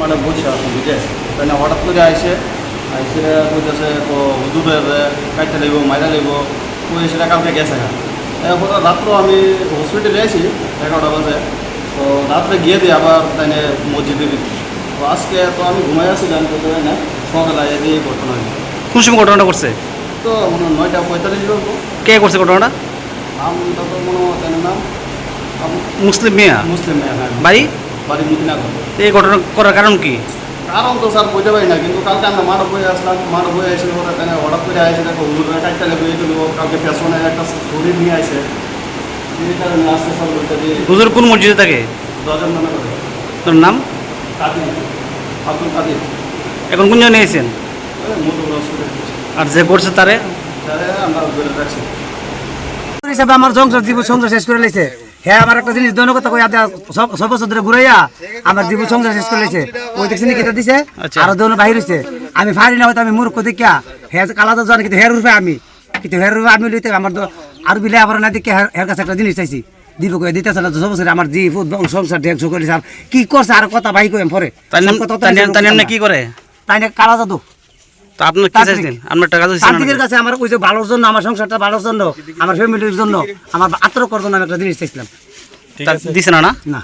মানে বসে বুঝে হঠাৎ করে আইসে আইসে কইতেছে তো হুজুরের কাটতে লাগব মাইরা লাগব ওই সেটা কালকে গেছে না এখন আমি হসপিটালে আছি এগারোটা বাজে তো রাত্রে গিয়ে দিই আবার তাই মসজিদে তো আজকে তো আমি ঘুমাই আছি জানতে পারি না সকালে এই ঘটনা। কোন সময় ঘটনাটা করছে? তো মনে হয় নয়টা পঁয়তাল্লিশ কে করছে ঘটনাটা? নাম তো মনে হয় নাম মুসলিম মিয়া? মুসলিম মেয়ে হ্যাঁ। বাড়ি বাড়ি মুদিনাগর তো এই ঘটনা করার কারণ কি? কারণ তো স্যার বুঝতে পারি না কিন্তু কালকে আমরা মাঠ বয়ে আসলাম মাঠ বয়ে এসে ওরা তাই হঠাৎ করে আসে দেখো হুজুরের কাটতে লেগে গেল কালকে ফ্যাশনে একটা শরীর নিয়ে আসে হুজুর কোন মসজিদে থাকে? দশজন মনে করে। তোর নাম? কাদির? আব্দুল কাদির। এখন কোন জায়গায় নিয়েছেন? আর যে করছে তারে? তাহলে আমরা বেড়ে রাখছি হিসাবে আমার সংসার জীবন সংসার শেষ করে লেছে হ্যাঁ আমার একটা জিনিস দৈনক কথা কই সব বছর ধরে ঘুরাইয়া আমার জীবন সংসার শেষ করে লেছে। ওই দেখছি কেটে দিছে? আচ্ছা। আরও বাহির হইছে। আমি ফারি না হয়তো আমি মূর্খ দেখিয়া হ্যাঁ কালা তো জানি কিন্তু হের রূপে আমি। কিন্তু হের রূপে আমি লইতে আমার তো আর বিলে আবার না দেখে হের কাছে একটা জিনিস চাইছি। দিব কয়ে দিতেছে না সব বছর আমার জি ফুট সংসার আর কি করছে আর কথা ভাই কই পরে। তার নাম সব কথা তো তার নাম- নিজের তার নাম মুখে কি করে? তাই কালা জাদু? তো আপনার কি চাইছেন? আপনার টাকা চাইছেন তান্ত্রিকের কাছে আমার ওই যে ভালোর জন্য আমার সংসারটা ভালোর জন্য আমার ফ্যামিলির জন্য আমার আত্মরক্ষার জন্য আমি একটা জিনিস চাইছিলাম। দিছে না না? না।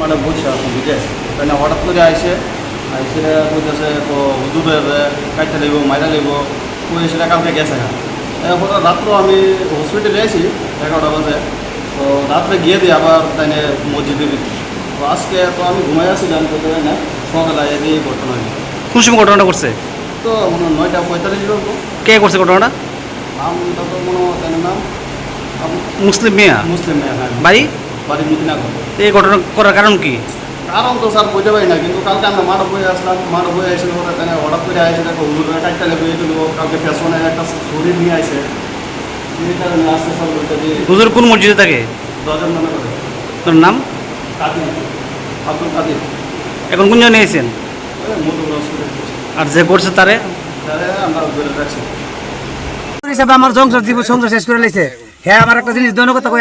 মানে বুঝে? হঠাৎ করে আইসে আইসে তো হুজুরের কাটতে লাগব মাইরা লাগব কালকে গেছে না। এখন রাত্র আমি হসপিটালে আছি এগারোটা বাজে। তো রাত্রে গিয়ে দিই আবার তাই মসজিদে তো আজকে তো আমি ঘুমাই আছি জানতে পারি না সকালে এই ঘটনা। কোন সময় ঘটনাটা করছে? তো মনে হয় নয়টা পঁয়তাল্লিশ কে করছে ঘটনাটা? নাম তো মনে হয় তাই নাম। মুসলিম মিয়া? মুসলিম মেয়ে হ্যাঁ। বাড়ি? বাড়ি মুদিনাগর এই ঘটনা করার কারণ কি? কারণ তো স্যার বুঝতে পারি না কিন্তু কালকে আমরা মাঠ বয়ে আসলাম মাঠ বয়ে এসে ওরা তাই হঠাৎ করে আসে দেখো হুজুরের কাটতে লেগে গেল কালকে ফ্যাশনে একটা শরীর নিয়ে আসে হুজুর কোন মসজিদে থাকে? দশজন মনে করে। তোর নাম? কাদির আব্দুল কাদির। এখন কোন নিয়েছেন মধুর আর যে করছে তারে? তাহলে আমরা বেড়ে রাখছি হিসাবে আমার সংসার জীবন সংসার শেষ করে লেছে হ্যাঁ আমার একটা জিনিস দৈনক কথা কই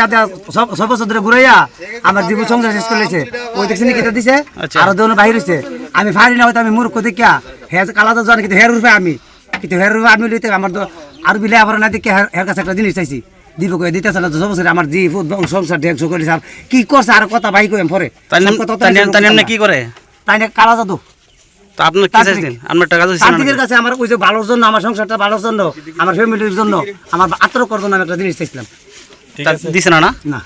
সব বছর ধরে ঘুরাইয়া আমার জীবন সংসার শেষ করে লেছে। ওই দেখছি কেটে দিছে? আচ্ছা। আরও দোনো বাহির হইছে। আমি ফারি না হয়তো আমি মূর্খ দেখিয়া হ্যাঁ কালা তো জানি কিন্তু হের রূপে আমি। কিন্তু হের রূপে আমি লইতে আমার তো আর বিলে আবার না দেখে হের- কাছে একটা জিনিস চাইছি। দিব কয়ে দিতেছে না তো সব বছর আমার জি সংসার ধ্যান করে আর কি করছে আর কথা ভাই কই পরে। নাম কথা কি করে? তাই কালা জাদু। তো আপনার কি চাইছেন? আপনার টাকা চাইছেন তান্ত্রিকের কাছে আমার ওই যে ভালোর জন্য আমার সংসারটা ভালোর জন্য আমার ফ্যামিলির জন্য আমার আত্মরক্ষার জন্য আমি একটা জিনিস চাইছিলাম। দিছে না? না।